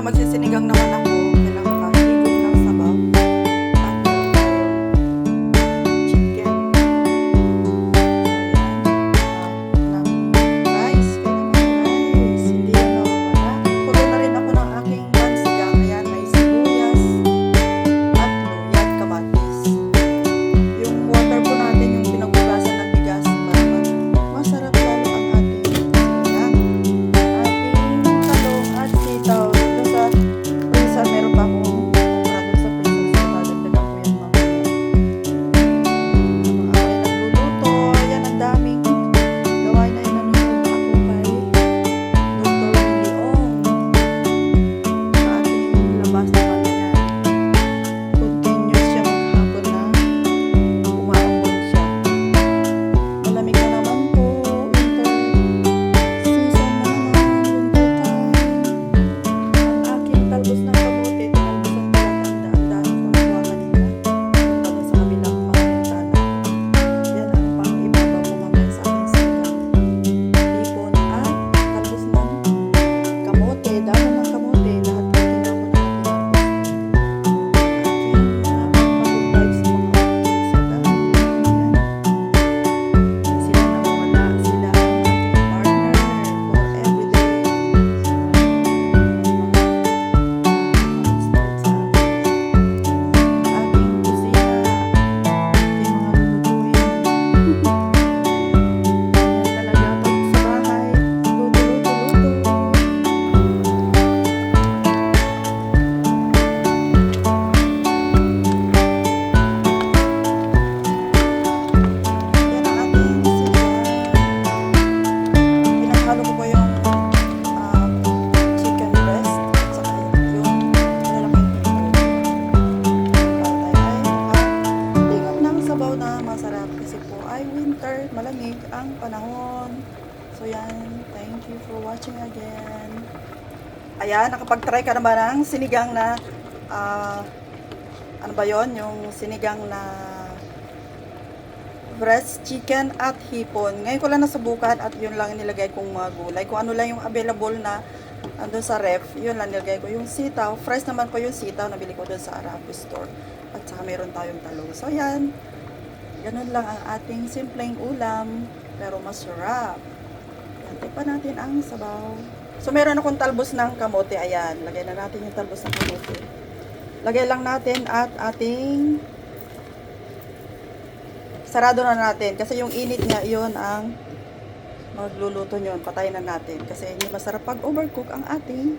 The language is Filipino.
magsisinigang naman ako. sabaw na masarap kasi po ay winter, malamig ang panahon. So yan, thank you for watching again. Ayan, nakapag-try ka na ba ng sinigang na uh, ano ba yon yung sinigang na breast chicken at hipon. Ngayon ko lang nasubukan at yun lang nilagay kong mga gulay. Kung ano lang yung available na andun sa ref, yun lang nilagay ko. Yung sitaw, fresh naman po yung sitaw na bili ko doon sa Arabo store. At saka meron tayong talo. So, yan ganun lang ang ating simpleng ulam, pero masarap. Yan, tikpan natin ang sabaw. So meron akong talbos ng kamote, ayan. Lagay na natin yung talbos ng kamote. Lagay lang natin at ating sarado na natin kasi yung init niya yun ang magluluto nyon patayin na natin kasi hindi masarap pag overcook ang ating